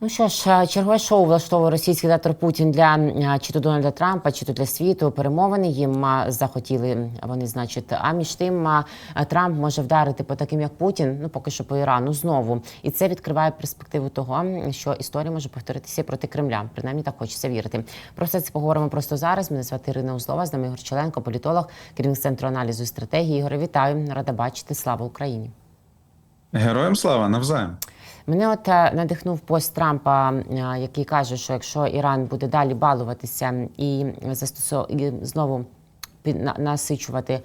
Ну що ж, чергове шоу влаштовує російський диктатор Путін для чи то Дональда Трампа, чи то для світу. Перемовини їм захотіли вони, значить. А між тим Трамп може вдарити по таким, як Путін, ну поки що по Ірану знову. І це відкриває перспективу того, що історія може повторитися проти Кремля. Принаймні так хочеться вірити. Про все це поговоримо просто зараз. Мене звати Ірина Узлова, з нами Ігор Челенко, політолог, керівник центру аналізу і стратегії. Ігоре, вітаю, рада бачити. Слава Україні. Героям слава навзаєм. Мене от е, надихнув пост Трампа, е, який каже, що якщо Іран буде далі балуватися і застосов... і знову насичувати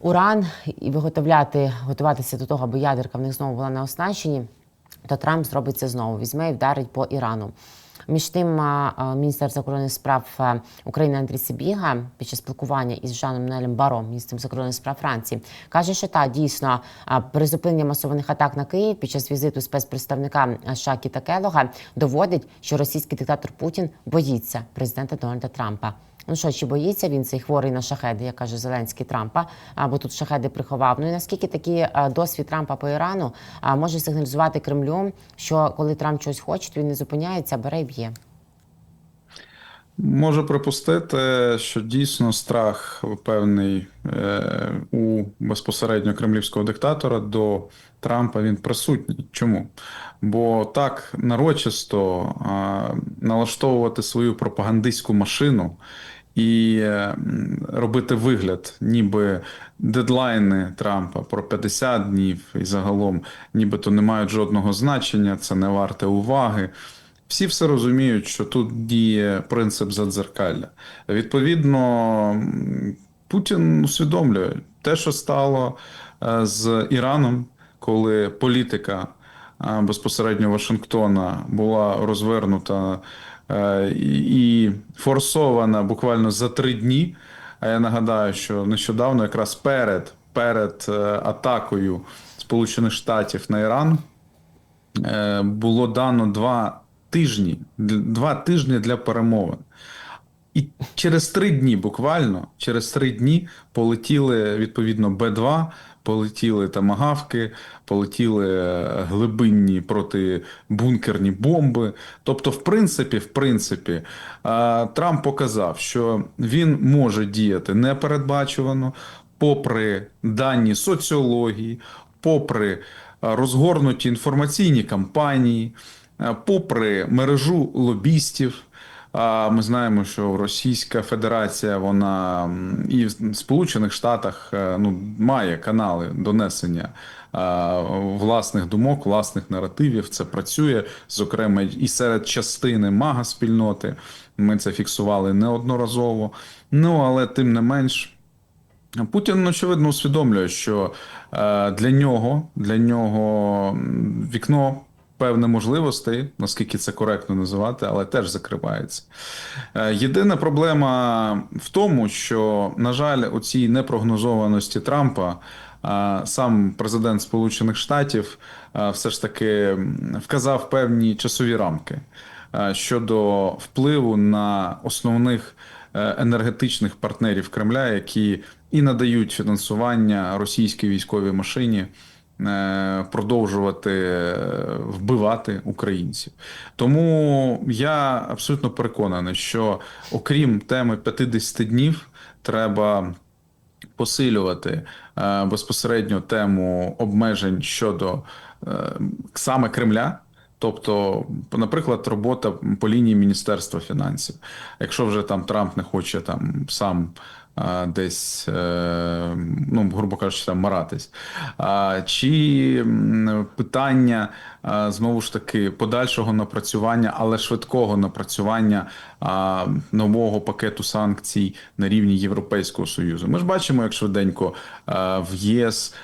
уран і виготовляти, готуватися до того, аби ядерка в них знову була на оснащенні, то Трамп зробить це знову. Візьме і вдарить по Ірану. Між тим, міністр закордонних справ України Андрій Сибіга під час спілкування із Жаном Нелем Баро, міністром закордонних справ Франції, каже, що та дійсно призупинення масованих атак на Київ під час візиту спецпредставника США Кіта Келога доводить, що російський диктатор Путін боїться президента Дональда Трампа. Ну що, чи боїться він цей хворий на шахеди, як каже Зеленський Трампа, або тут шахеди приховав. Ну і наскільки такий е, досвід Трампа по Ірану може сигналізувати Кремлю, що коли Трамп щось хоче, він не зупиняється, бере і б'є. Можу припустити, що дійсно страх певний е, у безпосередньо кремлівського диктатора до Трампа він присутній. Чому? Бо так нарочисто налаштовувати свою пропагандистську машину і е, робити вигляд, ніби дедлайни Трампа про 50 днів і загалом, нібито не мають жодного значення, це не варте уваги. Всі все розуміють, що тут діє принцип задзеркалля. Відповідно, Путін усвідомлює те, що стало е, з Іраном, коли політика е, безпосередньо Вашингтона була розвернута і і форсована буквально за три дні. А я нагадаю, що нещодавно, якраз перед, перед е, атакою Сполучених Штатів на Іран, е, було дано два тижні, два тижні для перемовин. І через три дні, буквально, через три дні полетіли відповідно Б-2, полетіли тамагавки, полетіли е, глибинні протибункерні бомби. Тобто, в принципі, в принципі, Трамп показав, що він може діяти непередбачувано, попри дані соціології, попри е, розгорнуті інформаційні кампанії, е, попри мережу лобістів. А ми знаємо, що Російська Федерація, вона і в Сполучених Штатах е, ну, має канали донесення власних думок, власних наративів. Це працює, зокрема, і серед частини мага спільноти. Ми це фіксували неодноразово. Ну але тим не менш. Путін очевидно усвідомлює, що е, для нього для нього вікно певне можливостей, наскільки це коректно називати, але теж закривається. Е, Єдина проблема в тому, що, на жаль, у цій непрогнозованості Трампа е, сам президент Сполучених Штатів е, все ж таки вказав певні часові рамки щодо впливу на основних енергетичних партнерів Кремля, які і надають фінансування російській військовій машині. Е, Продовжувати е, вбивати українців, тому я абсолютно переконаний, що окрім теми 50 днів, треба посилювати е, безпосередньо тему обмежень щодо е, саме Кремля. Тобто, наприклад, робота по лінії Міністерства фінансів. Якщо вже там Трамп не хоче там сам десь, е, ну, грубо кажучи, там маратись. Чи питання знову ж таки подальшого напрацювання, але швидкого напрацювання нового пакету санкцій на рівні Європейського Союзу. Ми ж бачимо, як швиденько в ЄС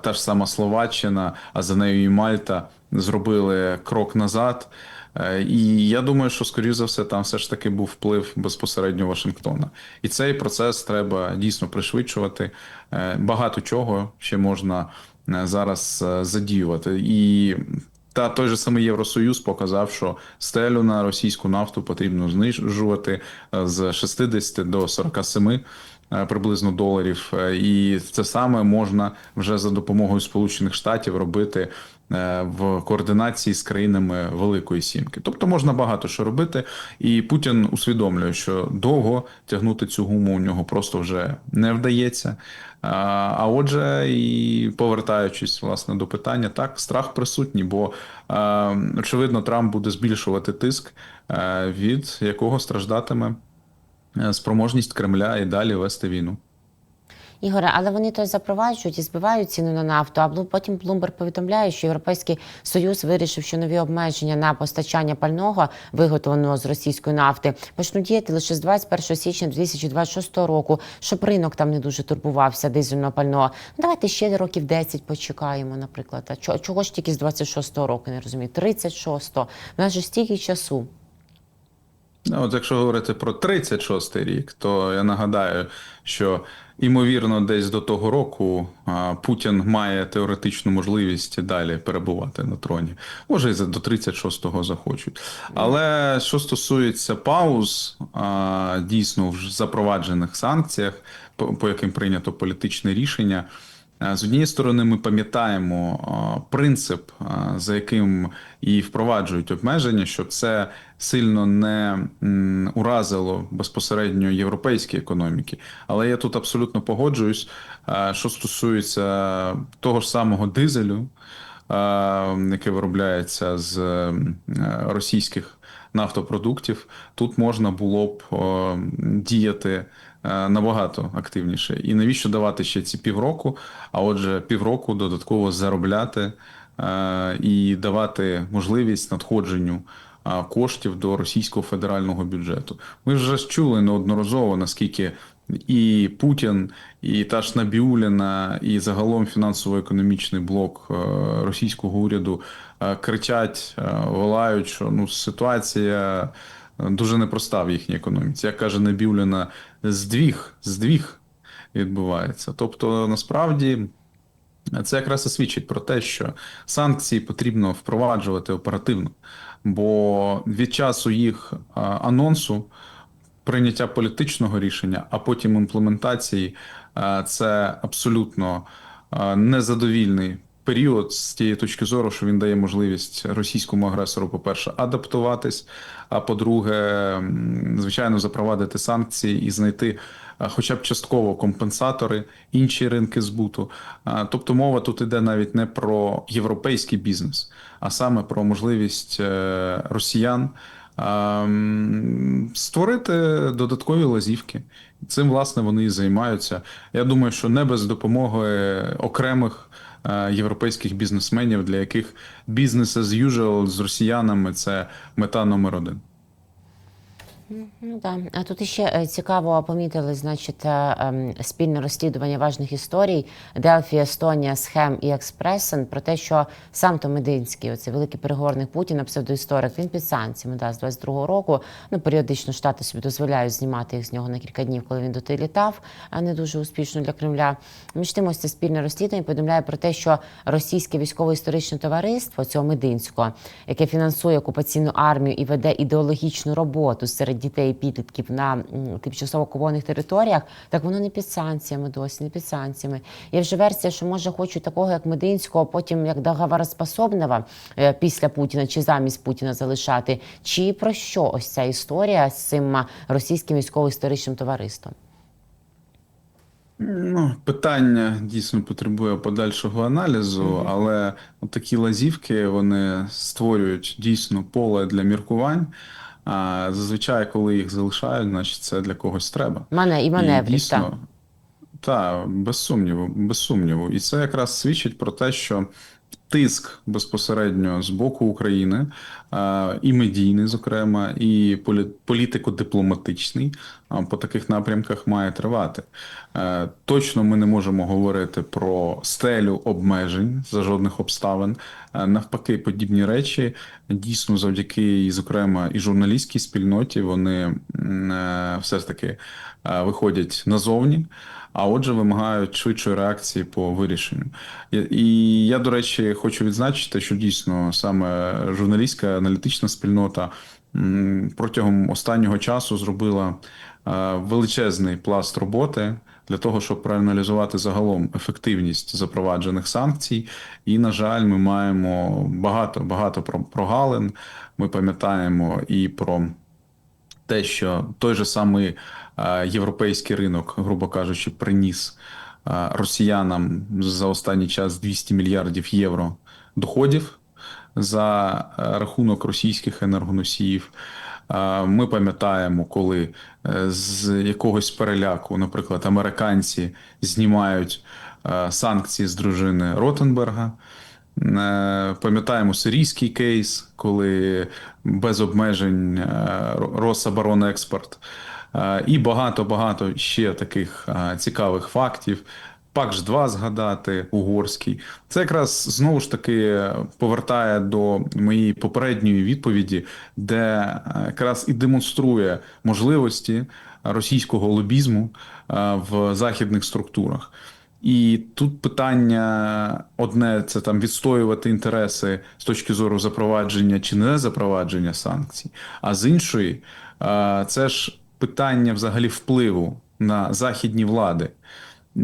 та ж сама Словаччина, а за нею і Мальта зробили крок назад. Е, І я думаю, що скоріш за все там все ж таки був вплив безпосередньо Вашингтона, і цей процес треба дійсно пришвидшувати. Е, Багато чого ще можна е, зараз задіювати. І та той же самий Євросоюз показав, що стелю на російську нафту потрібно знижувати з 60 до 47 е, приблизно доларів. І це саме можна вже за допомогою Сполучених Штатів робити в координації з країнами Великої Сімки. Тобто можна багато що робити, і Путін усвідомлює, що довго тягнути цю гуму у нього просто вже не вдається. А, отже, і повертаючись власне до питання, так страх присутній, бо е, очевидно Трамп буде збільшувати тиск, е, від якого страждатиме е, спроможність Кремля і далі вести війну. Ігоре, але вони то запроваджують і збивають ціну на нафту. А потім Блумберг повідомляє, що Європейський Союз вирішив, що нові обмеження на постачання пального, виготовленого з російської нафти, почнуть діяти лише з 21 січня 2026 року, щоб ринок там не дуже турбувався дизельного пального. Давайте ще років 10 почекаємо, наприклад. А чого, ж тільки з 26 року, не розумію? 36-го. У нас же стільки часу. Ну, От якщо говорити про 36-й рік, то я нагадаю, що ймовірно, десь до того року Путін має теоретичну можливість далі перебувати на троні. Може, і до 36-го захочуть. Але що стосується пауз, дійсно в запроваджених санкціях, по яким прийнято політичне рішення. Е, З однієї сторони, ми пам'ятаємо принцип, за яким і впроваджують обмеження, щоб це сильно не уразило безпосередньо європейські економіки. Але я тут абсолютно погоджуюсь, що стосується того ж самого дизелю, яке виробляється з е, російських нафтопродуктів, тут можна було б діяти е, набагато активніше. І навіщо давати ще ці півроку? А отже, півроку додатково заробляти е, і давати можливість надходженню е, коштів до російського федерального бюджету. Ми вже чули неодноразово, наскільки. І Путін, і та ж Набіуліна, і загалом фінансово-економічний блок е, російського уряду е, кричать, е, волають, що ну ситуація е, дуже непроста в їхній економіці. Як каже Набіуліна, здвіг, здвіг відбувається. Тобто, насправді. Це якраз і свідчить про те, що санкції потрібно впроваджувати оперативно, бо від часу їх анонсу, прийняття політичного рішення, а потім імплементації, це абсолютно незадовільний період з тієї точки зору, що він дає можливість російському агресору, по-перше, адаптуватись. А по-друге, звичайно, запровадити санкції і знайти хоча б частково компенсатори, інші ринки збуту. Тобто мова тут іде навіть не про європейський бізнес, а саме про можливість е, росіян створити додаткові лазівки. Цим власне вони і займаються. Я думаю, що не без допомоги окремих е, європейських бізнесменів, для яких бізнес as usual з росіянами це мета номер один. Ну да. А тут іще е, цікаво помітили, значить, е, ем, спільне розслідування важних історій Делфі, Естонія, Схем і Експресен про те, що сам то Мединський, оцей великий переговорник Путіна, псевдоісторик, він під санкціями да, з 22-го року. Ну, періодично штати собі дозволяють знімати їх з нього на кілька днів, коли він доти літав, а не дуже успішно для Кремля. Між тим, ось це спільне розслідування повідомляє про те, що російське військово-історичне товариство цього Мединського, яке фінансує окупаційну армію і веде ідеологічну роботу серед дітей і підлітків на тимчасово окупованих територіях, так воно не під санкціями досі, не під санкціями. Є вже версія, що може хочуть такого, як Мединського, потім як договороспособного е, після Путіна чи замість Путіна залишати. Чи про що ось ця історія з цим російським військово-історичним товариством? Ну, питання дійсно потребує подальшого аналізу, але такі лазівки вони створюють дійсно поле для міркувань. А зазвичай, коли їх залишають, значить це для когось треба. Мене і маневрів, так. дійсно, та, без сумніву, без сумніву. І це якраз свідчить про те, що тиск безпосередньо з боку України, і медійний, зокрема, і полі- політико-дипломатичний по таких напрямках має тривати. Е, Точно ми не можемо говорити про стелю обмежень за жодних обставин. Е, Навпаки, подібні речі дійсно завдяки, зокрема, і журналістській спільноті вони е, все ж таки виходять назовні а отже, вимагають швидшої реакції по вирішенню. І, я, до речі, хочу відзначити, що дійсно саме журналістська аналітична спільнота протягом останнього часу зробила е, величезний пласт роботи для того, щоб проаналізувати загалом ефективність запроваджених санкцій. І, на жаль, ми маємо багато багато про- прогалин. Ми пам'ятаємо і про те, що той же самий е, європейський ринок, грубо кажучи, приніс е, росіянам за останній час 200 мільярдів євро доходів за е, рахунок російських енергоносіїв. Ми пам'ятаємо, коли з якогось переляку, наприклад, американці знімають санкції з дружини Ротенберга. Е, Пам'ятаємо сирійський кейс, коли без обмежень е, Рособоронекспорт Е, і багато-багато ще таких цікавих фактів. Пакш 2 згадати угорський. Це якраз знову ж таки повертає до моєї попередньої відповіді, де якраз і демонструє можливості російського лобізму в західних структурах. І тут питання одне це там відстоювати інтереси з точки зору запровадження чи не запровадження санкцій. А з іншої, е, це ж питання взагалі впливу на західні влади.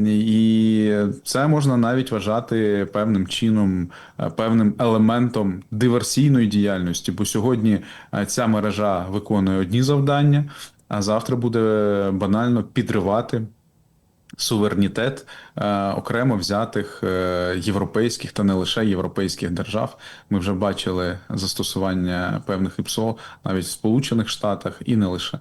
І це можна навіть вважати певним чином, е, певним елементом диверсійної діяльності, бо сьогодні е, ця мережа виконує одні завдання, а завтра буде банально підривати суверенітет е, окремо взятих е, європейських та не лише європейських держав. Ми вже бачили застосування певних ІПСО навіть в Сполучених Штатах і не лише.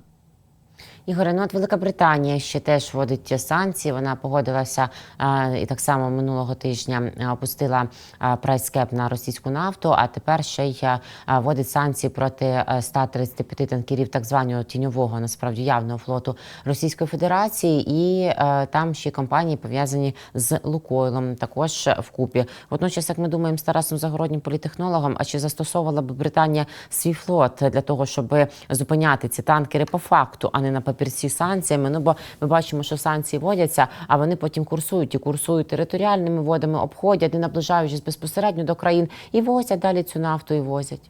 Ігоре, ну от Велика Британія ще теж вводить санкції. Вона погодилася е, і так само минулого тижня е, опустила е, прайскеп на російську нафту. А тепер ще й вводить санкції проти е, 135 танкерів так званого тіньового, насправді явного флоту Російської Федерації, і там ще й компанії пов'язані з Лукойлом, також вкупі. Водночас, як ми думаємо з Тарасом Загороднім політехнологом, а чи застосовувала б Британія свій флот для того, щоб зупиняти ці танкери по факту, а не на папірці санкціями? Ну бо ми бачимо, що санкції вводяться, а вони потім курсують і курсують територіальними водами, обходять, не наближаючись безпосередньо до країн, і возять далі цю нафту і возять.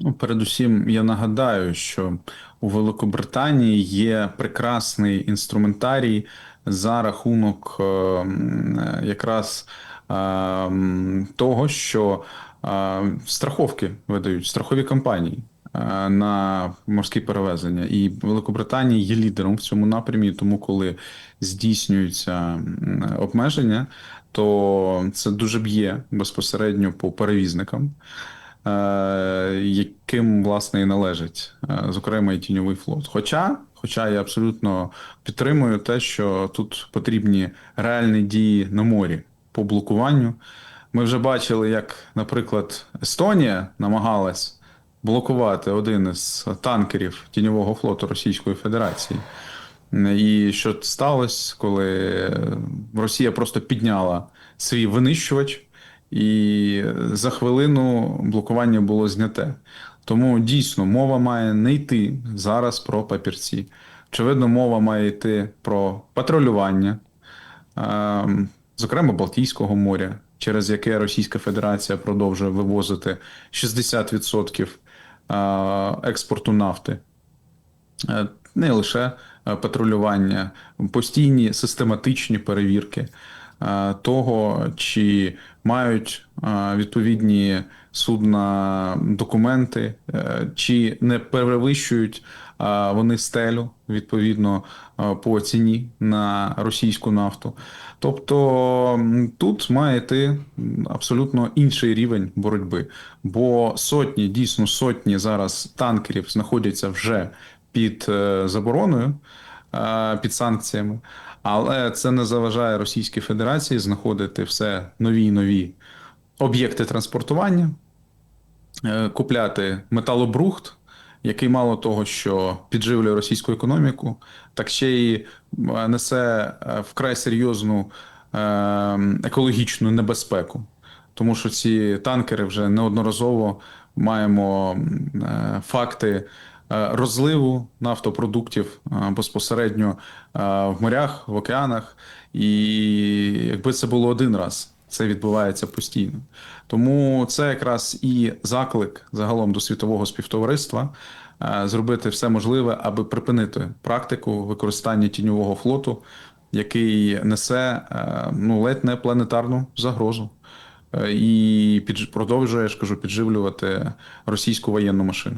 Ну, передусім, я нагадаю, що у Великобританії є прекрасний інструментарій за рахунок е, якраз е, того, що е, страховки видають страхові компанії на морські перевезення. І Великобританія є лідером в цьому напрямі, тому коли здійснюються обмеження, то це дуже б'є безпосередньо по перевізникам е, яким власне і належить, е, зокрема, і тіньовий флот. Хоча, хоча я абсолютно підтримую те, що тут потрібні реальні дії на морі по блокуванню. Ми вже бачили, як, наприклад, Естонія намагалась блокувати один із танкерів тіньового флоту Російської Федерації. І що сталося, коли Росія просто підняла свій винищувач, і за хвилину блокування було зняте. Тому дійсно мова має не йти зараз про папірці. Очевидно, мова має йти про патрулювання, ем, зокрема Балтійського моря, через яке Російська Федерація продовжує вивозити 60% е, експорту нафти. Е, Не лише е, патрулювання, постійні систематичні перевірки е, того, чи мають е, судна документи, е, чи не перевищують е, вони стелю відповідно е, по ціні на російську нафту. Тобто тут має йти абсолютно інший рівень боротьби, бо сотні, дійсно сотні зараз танкерів знаходяться вже під забороною, під санкціями, але це не заважає Російській Федерації знаходити все нові нові об'єкти транспортування, купляти металобрухт, який мало того, що підживлює російську економіку, так ще й е, несе е, вкрай серйозну е, екологічну небезпеку. Тому що ці танкери вже неодноразово маємо е, факти е, розливу нафтопродуктів е, безпосередньо е, в морях, в океанах. І якби це було один раз, Це відбувається постійно. Тому це якраз і заклик загалом до світового співтовариства е, зробити все можливе, аби припинити практику використання тіньового флоту, який несе е, ну ледь не планетарну загрозу. Е, І підж- продовжує, я ж кажу, підживлювати російську воєнну машину.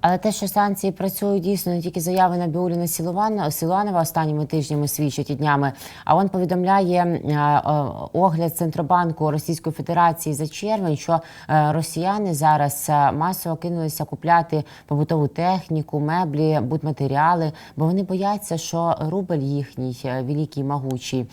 Але те, що санкції працюють дійсно не тільки заяви Набіуліна Сілуана- Сілуанова останніми тижнями свідчать і днями. А він повідомляє е, огляд Центробанку Російської Федерації за червень, що е, росіяни зараз е, масово кинулися купляти побутову техніку, меблі, будматеріали, бо вони бояться, що рубль їхній великий могучий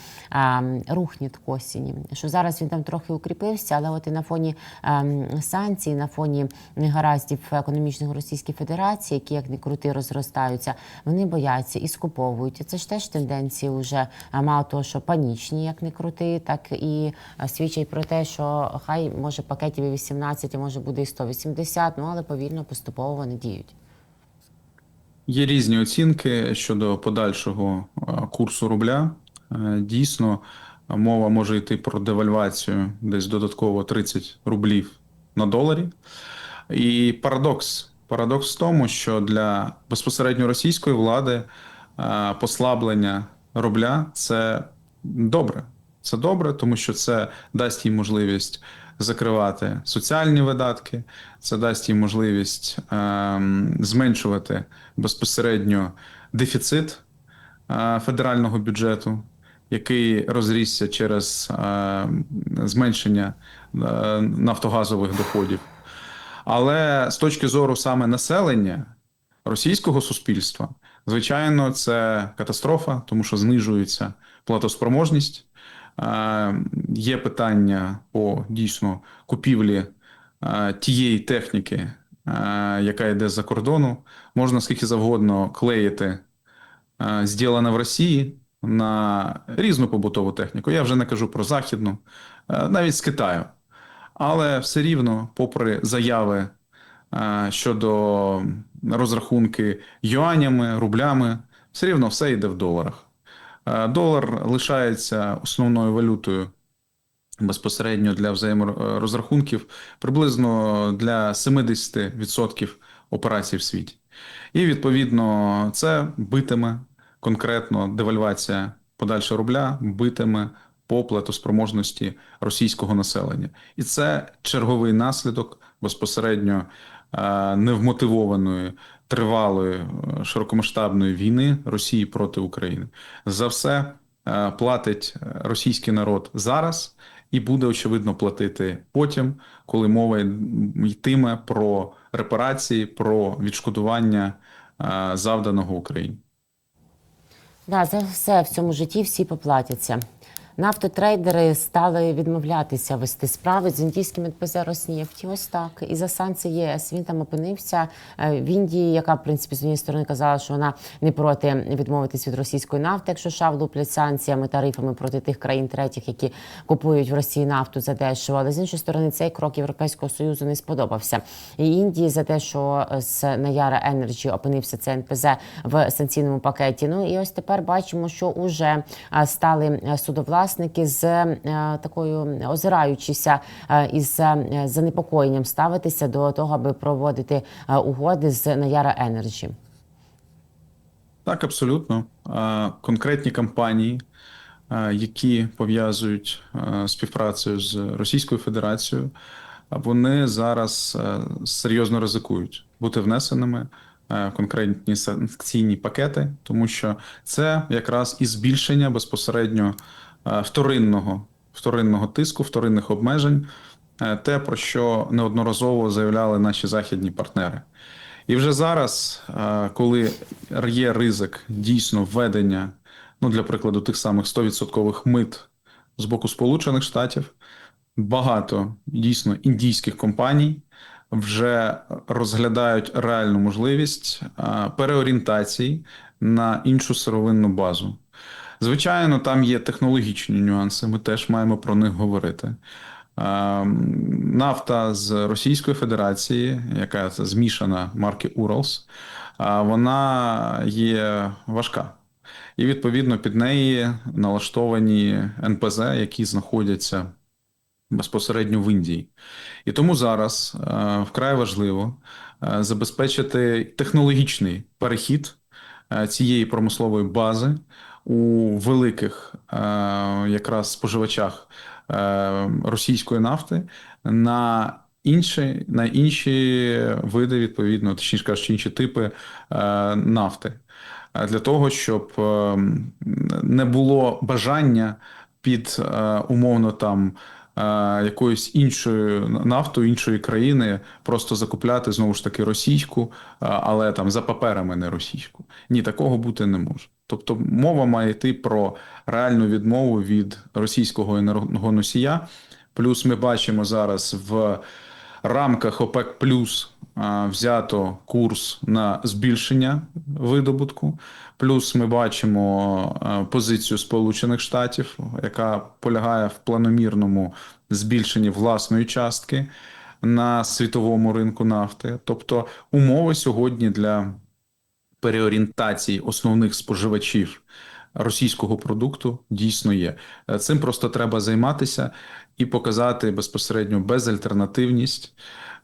рухне к осені. Що зараз він там трохи укріпився, але от і на фоні е, санкцій, на фоні негараздів економічних Російської Федерації, які як не крути розростаються, вони бояться і скуповують. Це ж теж тенденції вже мало того, що панічні, як не крути, так і свідчать про те, що хай може пакетів і 18, а може буде і 180, ну але повільно поступово вони діють. Є різні оцінки щодо подальшого курсу рубля. Е, Дійсно, мова може йти про девальвацію десь додатково 30 рублів на доларі. І парадокс. Парадокс в тому, що для безпосередньо російської влади е, послаблення рубля це добре. Це добре, тому що це дасть їм можливість закривати соціальні видатки, це дасть їм можливість ем, зменшувати безпосередньо дефіцит е, федерального бюджету, який розрісся через е, зменшення е, нафтогазових доходів. Але з точки зору саме населення російського суспільства, звичайно, це катастрофа, тому що знижується платоспроможність. Е, Є питання по дійсно купівлі е, тієї техніки, е, яка йде з-за кордону. Можна скільки завгодно клеїти е, в Росії на різну побутову техніку. Я вже не кажу про західну, навіть з Китаю. Але все рівно, попри заяви е, щодо розрахунки юанями, рублями, все рівно все йде в доларах. Е, Долар лишається основною валютою безпосередньо для взаєморозрахунків приблизно для 70% операцій в світі. І відповідно це битиме конкретно девальвація подальша рубля, битиме по платоспроможності російського населення. І це черговий наслідок безпосередньо е, невмотивованої, тривалої, е, широкомасштабної війни Росії проти України. За все е, платить російський народ зараз і буде очевидно платити потім, коли мова йтиме про репарації, про відшкодування завданого Україні. Да, за все в цьому житті всі поплатяться. Нафтотрейдери стали відмовлятися вести справи з індійським НПЗ «Роснефть». Ось так. І за санкції ЄС він там опинився е, в Індії, яка, в принципі, з однієї сторони казала, що вона не проти відмовитись від російської нафти, якщо США влуплять санкціями, тарифами проти тих країн третіх, які купують в Росії нафту за дешево. Але з іншої сторони, цей крок Європейського союзу не сподобався. І Індії за те, що з Наяра Енерджі опинився цей НПЗ в санкційному пакеті. Ну і ось тепер бачимо, що уже е, стали е, судовласники з е, такою озираючися е, із е, занепокоєнням ставитися до того, аби проводити угоди з Наяра Енерджі. Так, абсолютно. Конкретні компанії, е, які пов'язують співпрацю з Російською Федерацією, вони зараз серйозно ризикують бути внесеними конкретні санкційні пакети, тому що це якраз і збільшення безпосередньо вторинного, вторинного тиску, вторинних обмежень, е, те, про що неодноразово заявляли наші західні партнери. І вже зараз, е, коли є ризик дійсно введення, ну для прикладу, тих самих 100% мит з боку Сполучених Штатів, багато дійсно індійських компаній вже розглядають реальну можливість е, переорієнтації на іншу сировинну базу. Звичайно, там є технологічні нюанси, ми теж маємо про них говорити. Е, Нафта з Російської Федерації, яка змішана марки Уралс, е, вона є важка. і відповідно під неї налаштовані НПЗ, які знаходяться безпосередньо в Індії. І тому зараз е, вкрай важливо е, забезпечити технологічний перехід цієї промислової бази у великих е, якраз споживачах е, російської нафти на інші, на інші види, відповідно, точніше кажучи, інші типи е, нафти. Для того, щоб не було бажання під умовно там якоюсь іншою нафтою іншої країни просто закупляти знову ж таки російську, але там за паперами не російську. Ні, такого бути не може. Тобто мова має йти про реальну відмову від російського енергоносія. Плюс ми бачимо зараз в рамках ОПЕК Плюс взято курс на збільшення видобутку. Плюс ми бачимо позицію Сполучених Штатів, яка полягає в планомірному збільшенні власної частки на світовому ринку нафти. Тобто умови сьогодні для переорієнтації основних споживачів російського продукту дійсно є. Е, Цим просто треба займатися і показати безпосередньо безальтернативність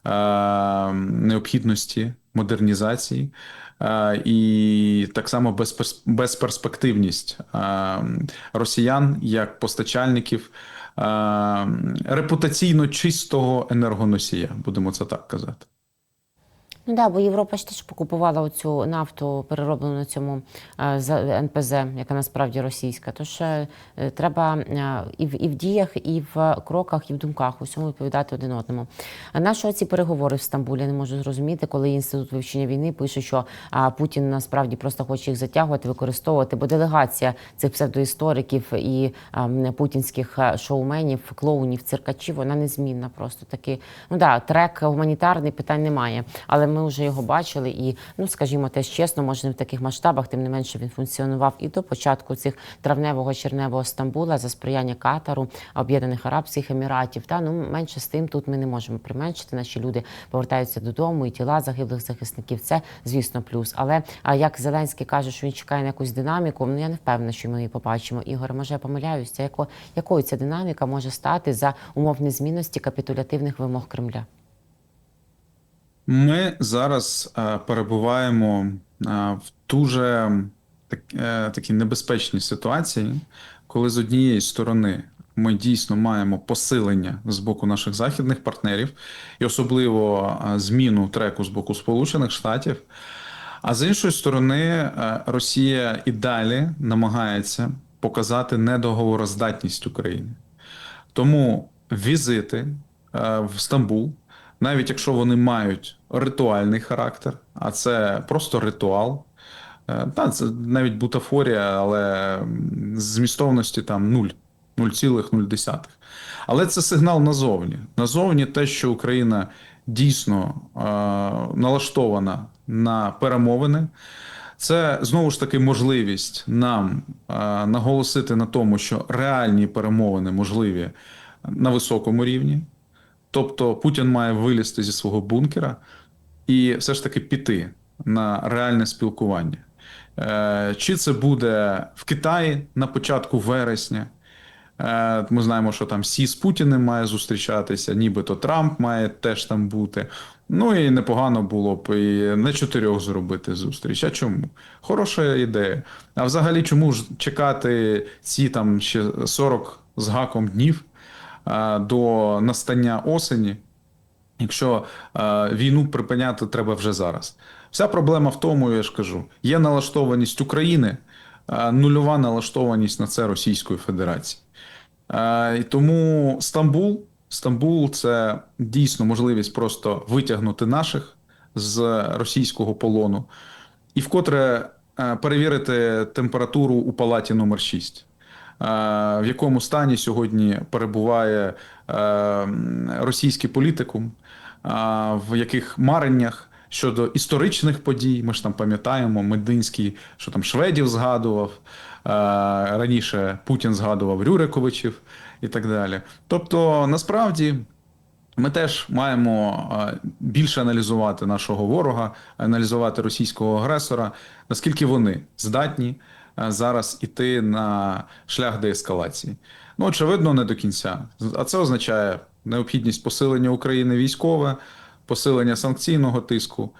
е, необхідності модернізації. е, І так само безперспективність росіян як постачальників репутаційно чистого енергоносія, будемо це так казати. Ну да, бо Європа ж теж покупувала оцю нафту, перероблену на цьому е, за- НПЗ, яка насправді російська. Тож е, е, треба і в і в діях, і в кроках, і в думках усьому відповідати один одному. На ці переговори в Стамбулі? Не можу зрозуміти, коли інститут вивчення війни пише, що Путін насправді просто хоче їх затягувати, використовувати, бо делегація цих псевдоісториків і путінських е, шоуменів, клоунів, циркачів, вона незмінна. Просто таки, ну да, трек гуманітарний питань немає, але ми вже його бачили. І ну скажімо, теж чесно, може не в таких масштабах, тим не менше він функціонував і до початку цих травневого черневого Стамбула за сприяння Катару, Об'єднаних Арабських Еміратів. Та ну менше з тим тут ми не можемо применшити. Наші люди повертаються додому, і тіла загиблих захисників. Це звісно плюс. Але а як Зеленський каже, що він чекає на якусь динаміку, ну я не впевнена, що ми її побачимо. Ігор, може я помиляюся, яко, якою ця динаміка може стати за умов незмінності капітулятивних вимог Кремля? Ми зараз е, перебуваємо е, в дуже так, е, такій небезпечній ситуації, коли з однієї сторони ми дійсно маємо посилення з боку наших західних партнерів, і особливо е, зміну треку з боку Сполучених Штатів. А з іншої сторони, е, Росія і далі намагається показати недоговороздатність України. Тому візити е, в Стамбул, навіть якщо вони мають ритуальний характер, а це просто ритуал. е, Та, це навіть бутафорія, але змістовності там 0, 0,0. Але це сигнал назовні. Назовні те, що Україна дійсно е, налаштована на перемовини. Це знову ж таки можливість нам е, наголосити на тому, що реальні перемовини можливі на високому рівні. Тобто Путін має вилізти зі свого бункера і все ж таки піти на реальне спілкування. Е, Чи це буде в Китаї на початку вересня? Е, Ми знаємо, що там Сі з Путіним має зустрічатися, нібито Трамп має теж там бути. Ну і непогано було б і на чотирьох зробити зустріч. А чому? Хороша ідея. А взагалі, чому ж чекати ці там ще 40 з гаком днів до настання осені? Якщо е, війну припиняти треба вже зараз. Вся проблема в тому, я ж кажу, є налаштованість України, е, нульова налаштованість на це Російської Федерації. Е, тому Стамбул, Стамбул це дійсно можливість просто витягнути наших з російського полону і вкотре е, перевірити температуру у палаті номер 6 е, в якому стані сьогодні перебуває е, російський політикум, е, в яких мареннях щодо історичних подій. Ми ж там пам'ятаємо, Мединський, що там шведів згадував. е, Раніше Путін згадував Рюриковичів і так далі. Тобто, насправді. Ми теж маємо е, більше аналізувати нашого ворога, аналізувати російського агресора, наскільки вони здатні е, зараз іти на шлях деескалації? Ну, очевидно, не до кінця. А це означає необхідність посилення України військове, посилення санкційного тиску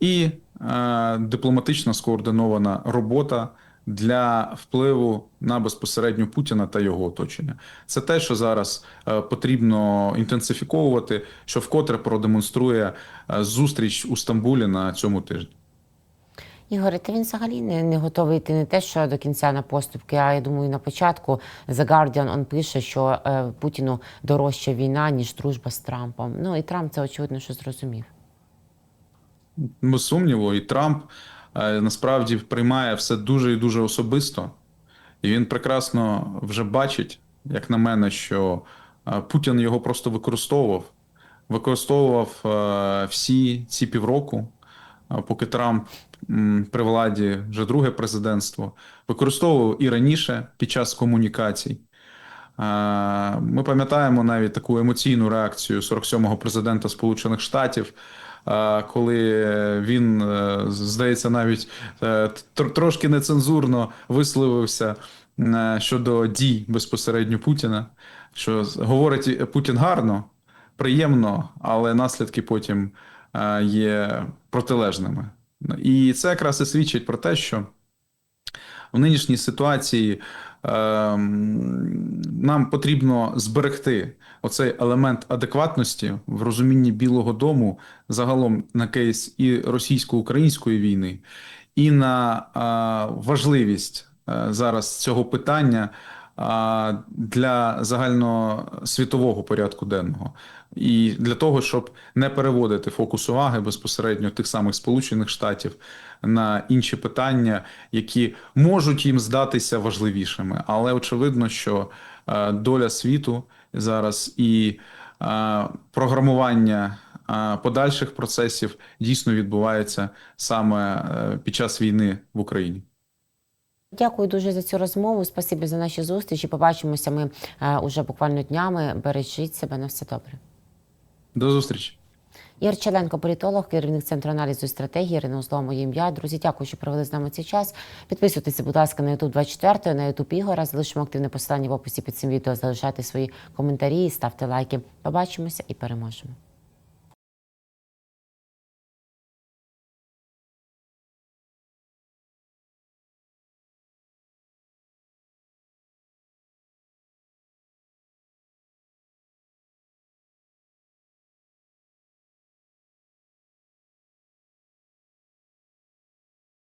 і е, дипломатично скоординована робота для впливу на безпосередньо Путіна та його оточення. Це те, що зараз е, потрібно інтенсифіковувати, що вкотре продемонструє е, зустріч у Стамбулі на цьому тижні. Ігоре, та він взагалі не, не готовий йти не те, що до кінця на поступки, а я думаю, на початку The Guardian он пише, що е, Путіну дорожча війна, ніж дружба з Трампом. Ну і Трамп це очевидно, що зрозумів. Без сумніву, і Трамп е, насправді приймає все дуже і дуже особисто, і він прекрасно вже бачить, як на мене, що е, Путін його просто використовував, використовував е, всі ці півроку, е, поки Трамп при владі вже друге президентство, використовував і раніше під час комунікацій. Ми пам'ятаємо навіть таку емоційну реакцію 47-го президента Сполучених Штатів, коли він, е, здається, навіть е, трошки нецензурно висловився е, щодо дій безпосередньо Путіна, що говорить Путін гарно, приємно, але наслідки потім є протилежними. І це якраз і свідчить про те, що в нинішній ситуації ем, нам потрібно зберегти оцей елемент адекватності в розумінні Білого Дому загалом на кейс і російсько-української війни, і на е, важливість е, зараз цього питання а, для загальносвітового порядку денного. І для того, щоб не переводити фокус уваги безпосередньо тих самих Сполучених Штатів на інші питання, які можуть їм здатися важливішими. Але очевидно, що е, доля світу зараз і е, програмування е, подальших процесів дійсно відбувається саме під час війни в Україні. Дякую дуже за цю розмову. Спасибі за наші зустрічі. Побачимося ми уже буквально днями. Бережіть себе на все добре. До зустрічі. Ігор Челенко, політолог, керівник центру аналізу і стратегії, Узлова, моє ім'я. Друзі, дякую, що провели з нами цей час. Підписуйтеся, будь ласка, на YouTube 24, на YouTube Ігора. Залишимо активне посилання в описі під цим відео. Залишайте свої коментарі, ставте лайки. Побачимося і переможемо.